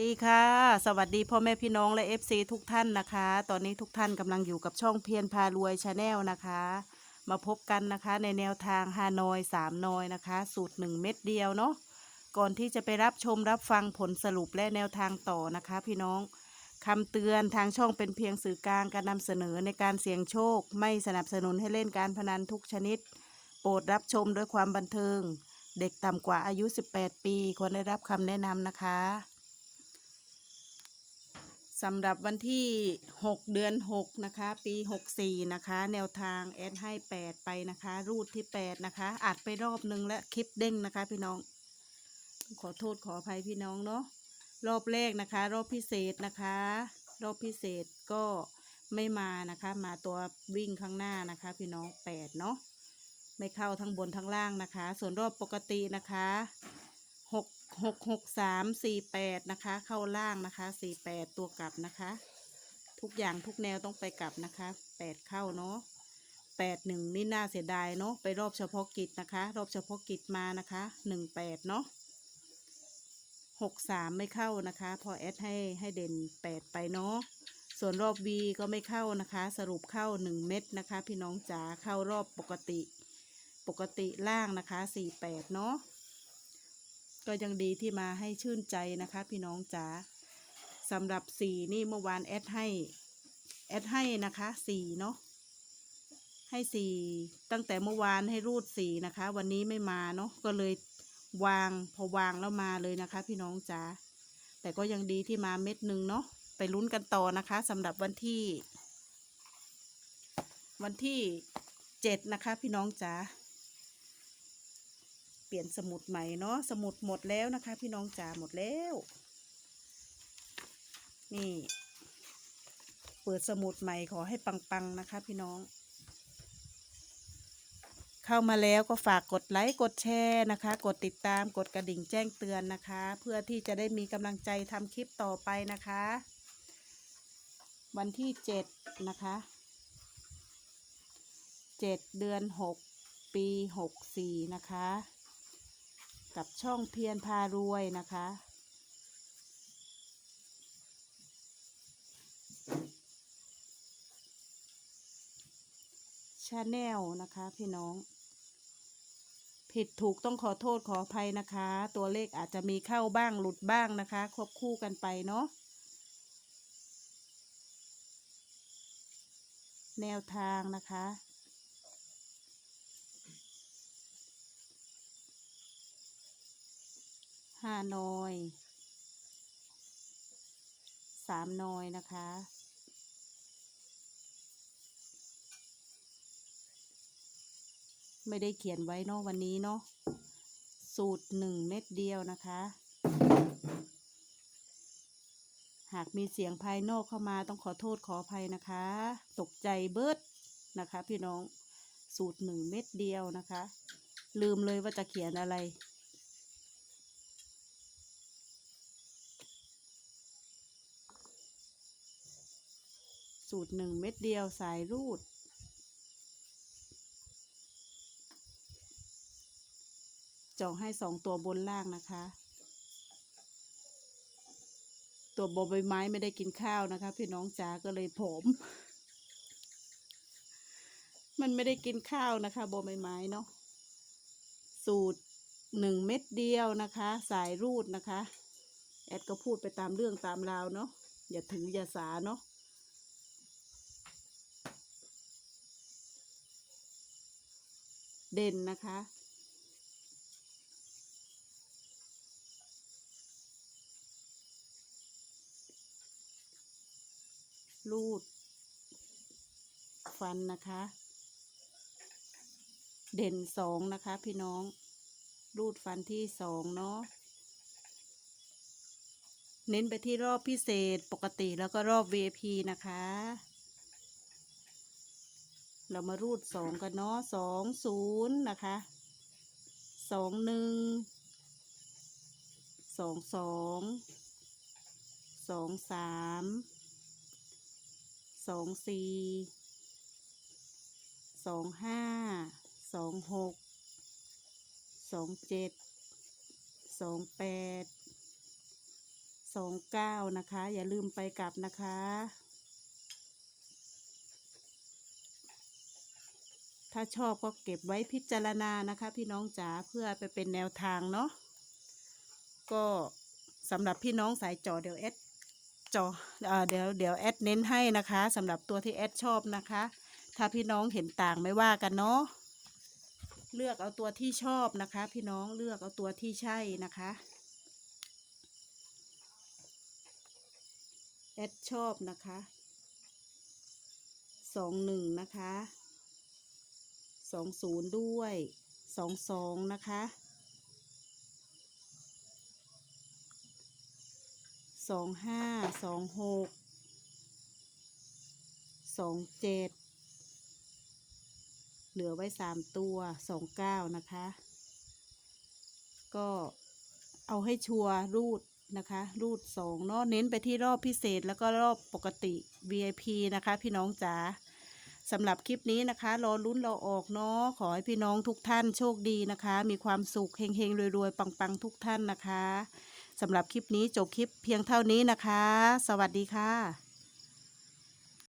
ดีค่ะ สวัสดีพ่อแม่พี่น้องและ FC ทุกท่านนะคะ ตอนนี้ทุกท่านกำลังอยู่กับช่องเพียรพารวยชาแนลนะคะ มาพบกันนะคะในแนวทางฮานอยสามนอยนะคะ สูตร 1 เม็ดเดียวเนาะก่อนที่จะไปรับชมรับฟังผลสรุปและแนวทางต่อนะคะ พี่น้องคำเตือนทางช่องเป็นเพียงสื่อกลางการนำเสนอในการเสี่ยงโชค ไม่สนับสนุนให้เล่นการพนันทุกชนิด โปรดรับชมด้วยความบันเทิง เด็กต่ำกว่าอายุ 18 ปีควรได้รับคำแนะนำนะคะ สำหรับวันที่ 6 เดือน 6 นะคะ ปี 64 นะคะ แนวทางแอดให้ 8 ไปนะคะ รูดที่ 8 นะคะอัดไปรอบนึงและคลิปเด้งนะคะ พี่น้อง ขอโทษขออภัยพี่น้องเนาะรอบแรกนะคะ รอบพิเศษนะคะ รอบพิเศษก็ไม่มานะคะ มาตัววิ่งข้างหน้านะคะ พี่น้อง 8 เนาะไม่เข้าทั้งบนทั้งล่างนะคะ ส่วนรอบปกตินะคะ หกหกสามสี่แปดนะคะ เข้าล่างนะคะสี่แปดตัวกลับนะคะ ทุกอย่างทุกแนวต้องไปกลับนะคะแปดเข้าเนาะแปดหนึ่งนี่น่าเสียดายเนาะไปรอบเฉพาะกิจนะคะ รอบเฉพาะกิจมานะคะหนึ่งแปดเนาะหกสามไม่เข้านะคะ พอแอดให้ให้เด่นแปดไปเนาะส่วนรอบ V ก็ไม่เข้านะคะ สรุปเข้าหนึ่งเม็ดนะคะ พี่น้องจ๋าเข้ารอบปกติ ปกติล่างนะคะสี่แปดเนาะ ก็ยังดีที่มาให้ชื่นใจนะคะ พี่น้องจ๋าสำหรับสี่นี่เมื่อวานแอดให้ แอดให้นะคะสี่เนาะให้สี่ตั้งแต่เมื่อวานให้รูดสี่นะคะ วันนี้ไม่มาเนาะก็เลยวางพอวางแล้วมาเลยนะคะ พี่น้องจ๋าแต่ก็ยังดีที่มาเม็ดหนึ่งเนาะไปลุ้นกันต่อนะคะสำหรับวันที่ วันที่เจ็ดนะคะ พี่น้องจ๋า เปลี่ยนสมุดใหม่เนาะสมุดหมดแล้วนะคะ พี่น้องจ๋าหมดแล้ว นี่ เปิดสมุดใหม่ขอให้ปังๆนะคะ พี่น้อง เข้ามาแล้วก็ฝากกดไลค์กดแชร์นะคะ กดติดตามกดกระดิ่งแจ้งเตือนนะคะ เพื่อที่จะได้มีกำลังใจทำคลิปต่อไปนะคะ วันที่เจ็ดนะคะเจ็ดเดือนหกปีหกสี่นะคะ กับช่องเพียรพารวยนะคะ ชาแนลนะคะพี่น้อง ผิดถูกต้องขอโทษขออภัยนะคะ ตัวเลขอาจจะมีเข้าบ้างหลุดบ้างนะคะ ควบคู่กันไปเนาะแนวทางนะคะ ห้านอยสามนอยนะคะ ไม่ได้เขียนไว้เนาะวันนี้เนาะสูตรหนึ่งเม็ดเดียวนะคะ หากมีเสียงภายนอกเข้ามาต้องขอโทษขออภัยนะคะ ตกใจเบิดนะคะ พี่น้องสูตรหนึ่งเม็ดเดียวนะคะ ลืมเลยว่าจะเขียนอะไร สูตรหนึ่งเม็ดเดียวสายรูด จองให้สองตัวบนล่างนะคะ ตัวบใบไม้ไม่ได้กินข้าวนะคะ พี่น้องจ๋าก็เลยผม มันไม่ได้กินข้าวนะคะบใบไม้เนาะสูตรหนึ่งเม็ดเดียวนะคะ สายรูดนะคะ แอดก็พูดไปตามเรื่องตามราวเนาะอย่าถืออย่าสาเนาะ เด่นนะคะ รูด ฟันนะคะ เด่นสองนะคะ พี่น้อง รูดฟันที่สองเนาะเน้นไปที่รอบพิเศษปกติแล้วก็รอบ VIP นะคะ เรามารูดสองกันเนาะสองศูนย์นะคะสองหนึ่งสองสองสองสามสองสี่สองห้าสองหกสองเจ็ดสองแปดสองเก้านะคะ อย่าลืมไปกลับนะคะ ถ้าชอบก็เก็บไว้พิจารณานะคะ พี่น้องจ๋าเพื่อไปเป็นแนวทางเนาะก็สำหรับพี่น้องสายจอเดี๋ยวแอดจอเอ่อเดี๋ยวเดี๋ยวแอดเน้นให้นะคะสำหรับตัวที่แอดชอบนะคะ ถ้าพี่น้องเห็นต่างไม่ว่ากันเนาะเลือกเอาตัวที่ชอบนะคะ พี่น้องเลือกเอาตัวที่ใช่นะคะแอดชอบนะคะสองหนึ่งนะคะ สองศูนย์ด้วยสองสองนะคะสองห้าสองหกสองเจ็ดเหลือไว้สามตัวสองเก้านะคะ ก็เอาให้ชัวร์รูดนะคะ รูดสองเนาะเน้นไปที่รอบพิเศษแล้วก็รอบปกติ VIP นะคะ พี่น้องจ๋า สำหรับคลิปนี้นะคะ รอลุ้นรอออกเนาะขอให้พี่น้องทุกท่านโชคดีนะคะ มีความสุขเฮงๆรวยๆ ปังๆ ทุกท่านนะคะสำหรับคลิปนี้จบคลิปเพียงเท่านี้นะคะ สวัสดีค่ะ